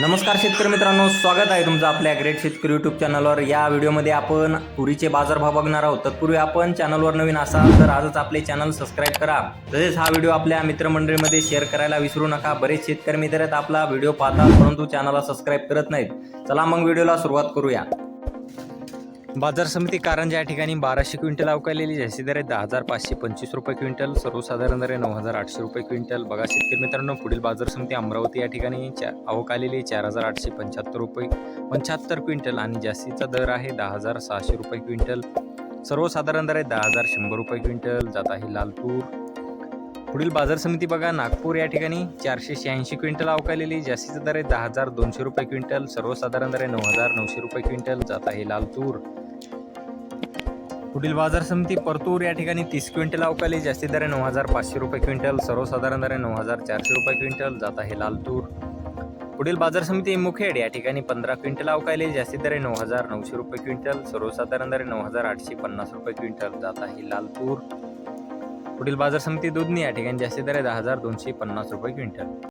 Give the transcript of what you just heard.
नमस्कार शेतकरी मित्रांनो स्वागत आहे तुमचं आपल्या ग्रेट शेतकरी यूट्यूब चॅनलवर या व्हिडिओमध्ये आपण तुरीचे बाजारभाव बघणार आहोत. तत्पूर्वी आपण चॅनलवर नवीन असाल तर आजच आपले चॅनल सबस्क्राईब करा. तसेच हा व्हिडिओ आपल्या मित्रमंडळीमध्ये शेअर करायला विसरू नका. बरेच शेतकरी मित्र आहेत आपला व्हिडिओ पाहतात परंतु चॅनलला सबस्क्राईब करत नाहीत. चला मग व्हिडिओला सुरुवात करूया. बाजार समिती कारंजा या ठिकाणी बाराशे क्विंटल अवकालेली जास्ती दर आहे दहा हजार पाचशे पंचवीस रुपये क्विंटल सर्वसाधारण दर आहे नऊ हजार आठशे रुपये क्विंटल. बघा शेतकरी मित्रांनो पुढील बाजार समिती अमरावती या ठिकाणी चा अवकालेली चार हजार आठशे पंच्याहत्तर रुपये पंच्याहत्तर क्विंटल आणि जास्तीचा दर आहे दहा हजार सहाशे रुपये क्विंटल. सर्वसाधारण दर आहे दहा हजार शंभर रुपये क्विंटल. जात आहे लालपूर. पुढील बाजार समिती बघा नागपूर या ठिकाणी चारशे शहाऐंशी क्विंटल अवकालेली जास्तीचा दर आहे दहा हजार दोनशे रुपये क्विंटल. सर्वसाधारण दर आहे नऊ हजार नऊशे रुपये क्विंटल. जात आहे लालतूर पुढील बाजार समिती परतूर या ठिकाणी तीस क्विंटल अवकाली जास्ती दर नऊ हजार पाचशे रुपये क्विंटल सर्वसाधारण दर नऊ हजार चारशे रुपये क्विंटल जात आहे लालतूर पुढील बाजार समिती मुखेड या ठिकाणी पंधरा क्विंटल अवकाली जास्ती दर नऊ हजार नऊशे रुपये क्विंटल सर्वसाधारण दर नऊ हजार आठशे पन्नास रुपये क्विंटल जात आहे लालतूर पुढील बाजार समिती दुधनी या ठिकाणी जास्ती दर दहा हजार दोनशे पन्नास रुपये क्विंटल.